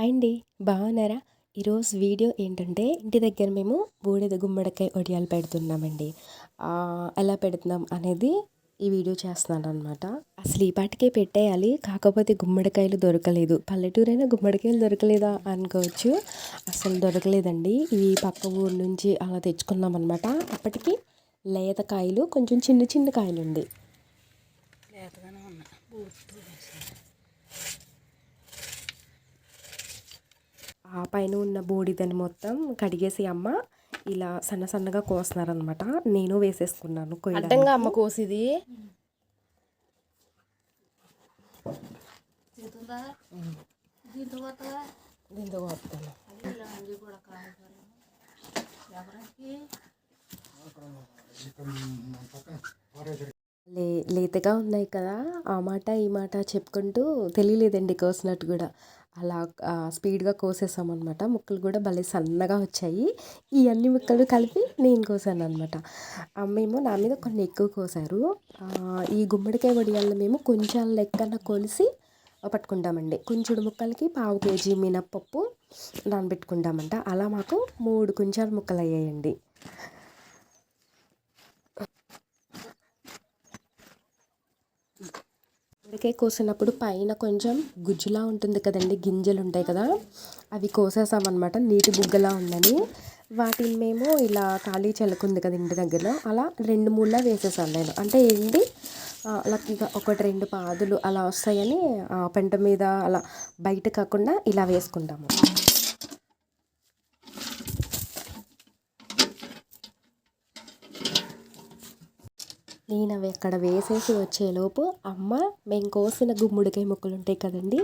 Hi అండి బాగున్నారా? ఈరోజు వీడియో ఏంటంటే ఇంటి దగ్గర మేము బూడిద గుమ్మడికాయ వడియాలు పెడుతున్నామండి. ఎలా పెడుతున్నాం అనేది ఈ వీడియో చేస్తున్నాను అనమాట అసలు ఈ పాటికే పెట్టేయాలి కాకపోతే గుమ్మడికాయలు దొరకలేదు. పల్లెటూరైనా గుమ్మడికాయలు దొరకలేదా అనుకోవచ్చు. అసలు దొరకలేదండి. ఇవి పక్క ఊరు నుంచి అలా తెచ్చుకున్నాం అనమాట అప్పటికి లేత కాయలు కొంచెం చిన్న చిన్న కాయలు ఉంది లేతగానే ఉన్నా బూట్లు వేసాను. ఆ పైన ఉన్న బూడిదని మొత్తం కడిగేసి అమ్మ ఇలా సన్న సన్నగా కోస్తున్నారనమాట నేను వేసేసుకున్నాను. అడ్డంగా అమ్మ కోసిది. దీంతో కోస్తాను లే లేతగా ఉన్నాయి కదా. ఆ మాట ఈ మాట చెప్పుకుంటూ తెలియలేదండి కోసినట్టు కూడా. అలా స్పీడ్గా కోసేసామన్నమాట ముక్కలు కూడా భలే సన్నగా వచ్చాయి. ఈ అన్ని ముక్కలు కలిపి నేను కోసాను అనమాట మేము నా మీద కొన్ని ఎక్కువ కోసారు. ఈ గుమ్మడికాయ వడియాలను మేము కొంచెం లెక్కన కొలిసి పట్టుకుంటామండి. కొంచెడు ముక్కలకి పావు కేజీ మినప్పప్పు నానబెట్టుకుంటామంట. అలా మాకు మూడు కొంచెం ముక్కలు అయ్యాయండి ఇప్పటికే కోసినప్పుడు పైన కొంచెం గుజ్జులా ఉంటుంది కదండి గింజలు ఉంటాయి కదా అవి కోసేసామన్నమాట నీటి బుగ్గలా ఉందని వాటిని మేము ఇలా ఖాళీ చల్లుకుంది కదా ఇంటి దగ్గర అలా రెండు మూడులా వేసేసాను నేను. అంటే ఏంటి అలా ఒకటి రెండు పాదులు అలా వస్తాయని పెంట మీద అలా బయట కాకుండా ఇలా వేసుకుంటాము. నేను అవి అక్కడ వేసేసి వచ్చేలోపు అమ్మ మేము కోసిన గుమ్మడికాయ ముక్కలు ఉంటాయి కదండి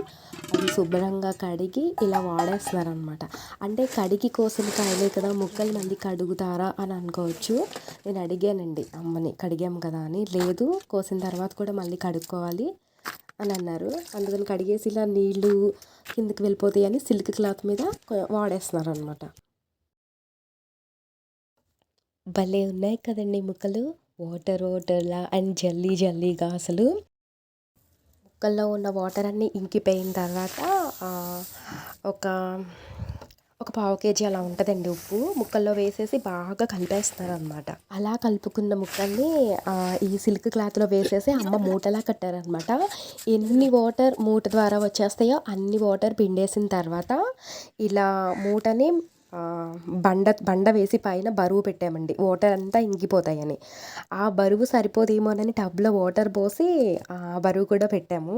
అవి శుభ్రంగా కడిగి ఇలా వాడేస్తున్నారనమాట అంటే కడిగి కోసిన కాయలే కదా ముక్కలు మంది కడుగుతారా అని అనుకోవచ్చు. నేను అడిగానండి అమ్మని కడిగాం కదా అని. లేదు కోసిన తర్వాత కూడా మళ్ళీ కడుక్కోవాలి అని అన్నారు. అందుకని కడిగేసి ఇలా నీళ్ళు కిందకి వెళ్ళిపోతాయి అని సిల్క్ క్లాత్ మీద వాడేస్తున్నారు అనమాట భలే ఉన్నాయి కదండి ముక్కలు. వాటర్ వాటర్లా అండ్ జల్లీ జల్లీగా అసలు. ముక్కల్లో ఉన్న వాటర్ అన్నీ ఇంకిపోయిన తర్వాత ఒక ఒక పావు కేజీ అలా ఉంటుందండి ఉప్పు. ముక్కల్లో వేసేసి బాగా కలిపేస్తున్నారు అనమాట అలా కలుపుకున్న ముక్కల్ని ఈ సిల్క్ క్లాత్లో వేసేసి అమ్మ మూటలా కట్టారనమాట ఎన్ని వాటర్ మూట ద్వారా వచ్చేస్తాయో అన్ని వాటర్ పిండేసిన తర్వాత ఇలా మూటని బండ బండ వేసి పైన బరువు పెట్టామండి. వాటర్ అంతా ఇంకిపోతాయని. ఆ బరువు సరిపోదేమోనని టబ్లో వాటర్ పోసి ఆ బరువు కూడా పెట్టాము.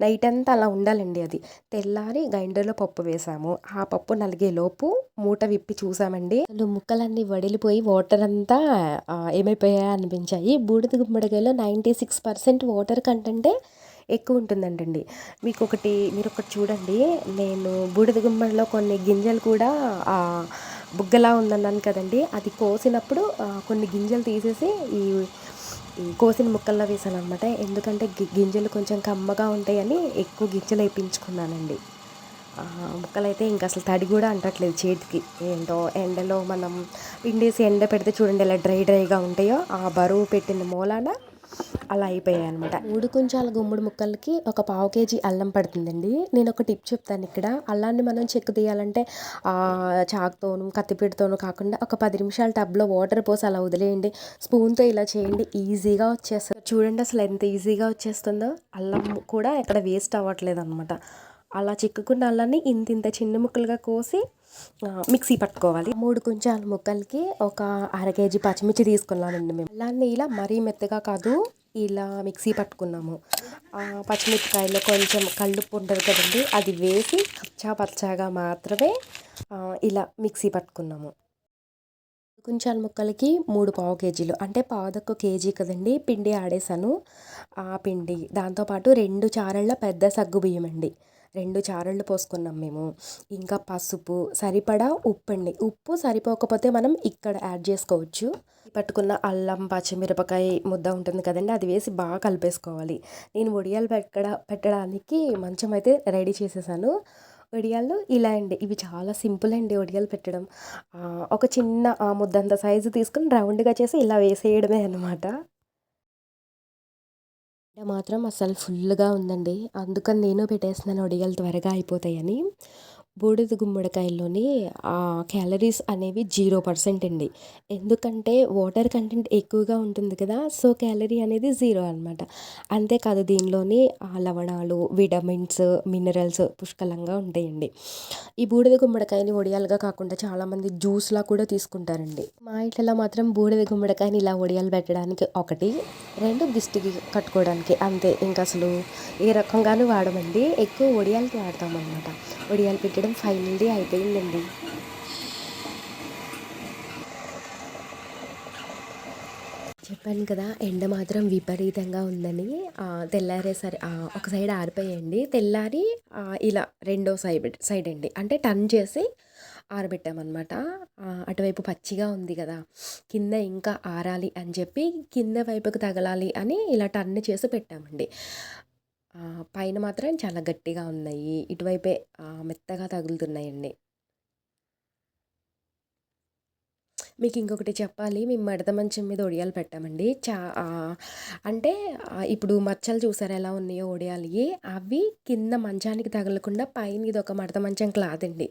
నైట్ అంతా అలా ఉండాలండి అది. తెల్లారి గ్రైండర్లో పప్పు వేసాము. ఆ పప్పు నలిగేలోపు మూట విప్పి చూసామండి. అసలు ముక్కలన్నీ వడిలిపోయి వాటర్ అంతా ఆ, ఏమైపోయాయి అనిపించాయి. బూడిద గుమ్మడికాయలో నైంటీ సిక్స్ పర్సెంట్ వాటర్ కంటెంటే ఎక్కువ ఉంటుందంటండి. మీకు ఒకటి మీరు ఒకటి చూడండి. నేను బూడిద గుమ్మడిలో కొన్ని గింజలు కూడా బుగ్గలా ఉందన్నాను కదండి. అది కోసినప్పుడు కొన్ని గింజలు తీసేసి ఈ కోసిన ముక్కల్లో వేసాను అనమాట ఎందుకంటే గింజలు కొంచెం కమ్మగా ఉంటాయని ఎక్కువ గింజలు వేయించుకున్నానండి ముక్కలైతే ఇంకా అసలు తడి కూడా అంటట్లేదు చేతికి. ఏంటో ఎండలో మనం పిండేసి ఎండ పెడితే చూడండి ఎలా డ్రై డ్రైగా ఉంటాయో. ఆ బరువు పెట్టిన మూలాన అలా అయిపోయాయి అనమాట మూడు కుంచాల గుమ్మడి ముక్కలకి ఒక పావు కేజీ అల్లం పడుతుందండి. నేను ఒక టిప్ చెప్తాను ఇక్కడ. అల్లాన్ని మనం చెక్కు తీయాలంటే ఆ, చాకుతోను కాకుండా ఒక పది నిమిషాలు టబ్లో వాటర్ పోసి అలా వదిలేయండి. స్పూన్తో ఇలా చేయండి. ఈజీగా వచ్చేస్తుంది. చూడండి అసలు ఎంత ఈజీగా వచ్చేస్తుందో. అల్లం కూడా ఎక్కడ వేస్ట్ అవ్వట్లేదు అనమాట అలా చిక్కుకున్న అల్లాన్ని ఇంత ఇంత చిన్న ముక్కలుగా కోసి మిక్సీ పట్టుకోవాలి. మూడు కొంచెం ముక్కలకి ఒక అర కేజీ పచ్చిమిర్చి తీసుకున్నామండి మేము. అల్లాన్ని ఇలా మరీ మెత్తగా కాదు ఇలా మిక్సీ పట్టుకున్నాము. ఆ, పచ్చిమిరపకాయలో కొంచెం కళ్ళుప్పు ఉంటుంది కదండి అది వేసి కచ్చా పచ్చాగా మాత్రమే ఇలా మిక్సీ పట్టుకున్నాము. కుంచాల ముక్కలకి మూడు పావు కేజీలు అంటే పావుదొక్క కేజీ కదండి పిండి ఆడేసాను ఆ పిండి దాంతోపాటు రెండు చారళ్ళ పెద్ద సగ్గు బియ్యం అండి రెండు చారళ్ళు పోసుకున్నాం మేము. ఇంకా పసుపు సరిపడా ఉప్పు అండి ఉప్పు సరిపోకపోతే మనం ఇక్కడ యాడ్ చేసుకోవచ్చు. పట్టుకున్న అల్లం పచ్చిమిరపకాయ ముద్ద ఉంటుంది కదండి అది వేసి బాగా కలిపేసుకోవాలి. నేను వడియాలు పెట్టడ పెట్టడానికి మంచం అయితే రెడీ చేసేసాను. వడియాలు ఇలా అండి. ఇవి చాలా సింపుల్ అండి వడియాలు పెట్టడం. ఒక చిన్న ఆ, ముద్దంత సైజు తీసుకుని రౌండ్గా చేసి ఇలా వేసేయడమే అనమాట ఎండ మాత్రం అసలు ఫుల్గా ఉందండి. అందుకని నేను పెట్టేస్తున్నాను వడియాలు త్వరగా అయిపోతాయని. బూడిద గుమ్మడికాయల్లోని క్యాలరీస్ అనేవి జీరో పర్సెంట్ అండి. ఎందుకంటే వాటర్ కంటెంట్ ఎక్కువగా ఉంటుంది కదా సో క్యాలరీ అనేది జీరో అనమాట అంతేకాదు దీనిలోని ఆ లవణాలు విటమిన్స్ మినరల్స్ పుష్కలంగా ఉంటాయండి. ఈ బూడిద గుమ్మడికాయని వడియాలుగా కాకుండా చాలామంది జ్యూస్లా కూడా తీసుకుంటారండి. మా ఇంట్లో మాత్రం బూడిద గుమ్మడికాయని ఇలా వడియాలు పెట్టడానికి ఒకటి రెండు దిష్టికి కట్టుకోవడానికి అంతే. ఇంకా అసలు ఏ రకంగానూ వాడమండి. ఎక్కువ వడియాలకి వాడతాం అనమాట వడియాలు ఫైనల్ ఫైనల్లీ అయిపోయిందండి. చెప్పాను కదా ఎండ మాత్రం విపరీతంగా ఉందని తెల్లారే తెల్లారేసరి ఒక సైడ్ ఆరిపోయండి తెల్లారి ఇలా రెండో సైడ్ సైడ్ అండి. అంటే టర్న్ చేసి ఆరబెట్టామన్నమాట. అటువైపు పచ్చిగా ఉంది కదా కింద ఇంకా ఆరాలి అని చెప్పి కింద వైపుకి తగలాలి అని ఇలా టర్న్ చేసి పెట్టామండి. పైన మాత్రం చాలా గట్టిగా ఉన్నాయి. ఇటువైపే మెత్తగా తగులుతున్నాయండి. మీకు ఇంకొకటి చెప్పాలి. మేము మడత మంచం మీద ఒడియాలు పెట్టామండి. చా అంటే ఇప్పుడు మచ్చలు చూసారు ఎలా ఉన్నాయో ఒడియాలి అవి కింద మంచానికి తగలకుండా పైన ఇది ఒక మడత మంచం క్లాత్ అండి.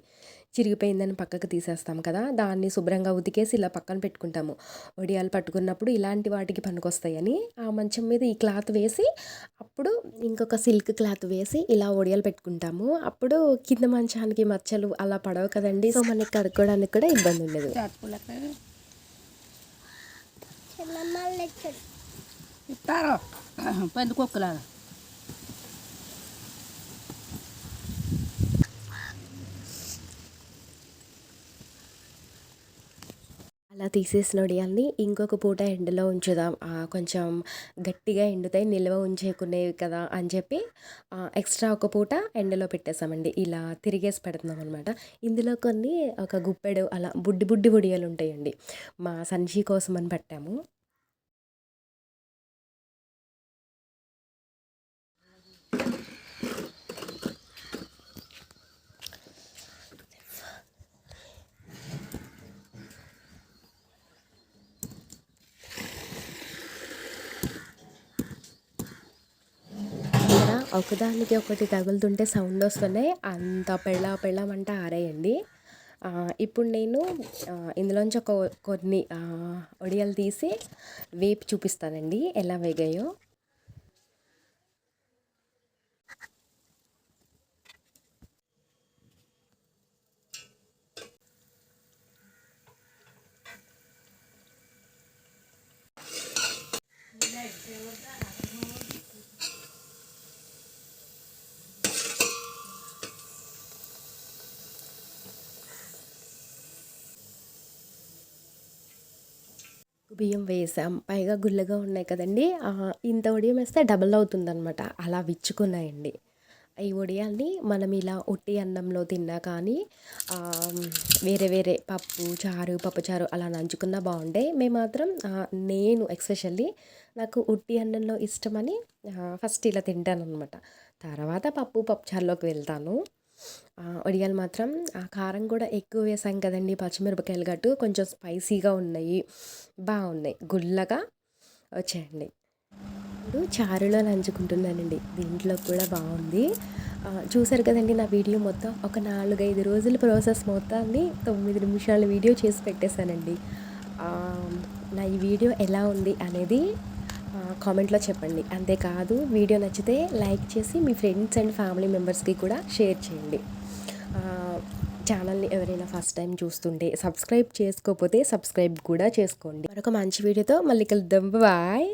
చిరిగిపోయిందని పక్కకు తీసేస్తాం కదా దాన్ని శుభ్రంగా ఉతికేసి ఇలా పక్కన పెట్టుకుంటాము. ఒడియాలు పట్టుకున్నప్పుడు ఇలాంటి వాటికి పనికొస్తాయని ఆ మంచం మీద ఈ క్లాత్ వేసి అప్పుడు ఇంకొక సిల్క్ క్లాత్ వేసి ఇలా ఒడియాలు పెట్టుకుంటాము. అప్పుడు కింద మంచానికి మచ్చలు అలా పడవు కదండి సో మనకి కడుక్కోవడానికి కూడా ఇబ్బంది ఉండదు. ఇస్తారు? పంది కుక్కలాగా అలా తీసేసిన వడియాల్ని ఇంకొక పూట ఎండలో ఉంచుదాం. కొంచెం గట్టిగా ఎండుతాయి నిల్వ ఉంచేకునేవి కదా అని చెప్పి ఎక్స్ట్రా ఒక పూట ఎండలో పెట్టేసామండి. ఇలా తిరిగేసి పెడుతున్నాం అనమాట ఇందులో కొన్ని ఒక గుప్పెడు అలా బుడ్డి బుడ్డి వడియాలు ఉంటాయండి. మా సంచి కోసం అని పెట్టాము ఇక్కడ ఒకదానికి ఒకటి తగులుతుంటే సౌండ్ వస్తున్నాయి. అంత పెళ్ళ పెళ్ళమంటే ఆరేయండి. ఇప్పుడు నేను ఇందులోంచి ఒక కొన్ని వడియాలు తీసి వేపి చూపిస్తానండి. ఎలా వేగాయో. బియ్యం వేసాం. పైగా గుల్లగా ఉన్నాయి కదండి. ఇంత వడియం వేస్తే డబల్ అవుతుందనమాట అలా విచ్చుకున్నాయండి. ఈ వడియాల్ని మనం ఇలా ఒట్టి అన్నంలో తిన్నా కానీ వేరే వేరే పప్పు చారు పప్పుచారు అలా నంచుకున్నా బాగుండే. మేము మాత్రం నేను ఎక్స్పెషల్లీ నాకు ఉట్టి అన్నంలో ఇష్టమని ఫస్ట్ ఇలా తింటాను అనమాట తర్వాత పప్పు పప్పుచారులోకి వెళ్తాను. వడియాలు మాత్రం ఆ కారం కూడా ఎక్కువ వేసాం కదండి పచ్చిమిరపకాయలు గట్టు కొంచెం స్పైసీగా ఉన్నాయి బాగున్నాయి. గుల్లగా వచ్చాయండి. ఇప్పుడు చారులో నంచుకుంటున్నానండి. దీంట్లో కూడా బాగుంది. చూసారు కదండి నా వీడియో మొత్తం ఒక నాలుగైదు రోజుల ప్రాసెస్ మొత్తాన్ని తొమ్మిది నిమిషాల వీడియో చేసి పెట్టేశానండి. నా ఈ వీడియో ఎలా ఉంది అనేది కామెంట్లో చెప్పండి. అంతేకాదు వీడియో నచ్చితే లైక్ చేసి మీ ఫ్రెండ్స్ అండ్ ఫ్యామిలీ మెంబర్స్కి కూడా షేర్ చేయండి. ఛానల్ని ఎవరైనా ఫస్ట్ టైం చూస్తుంటే సబ్స్క్రైబ్ చేసుకోకపోతే సబ్స్క్రైబ్ కూడా చేసుకోండి. మరొక మంచి వీడియోతో మళ్ళీ కలుద్దాం. బాయ్.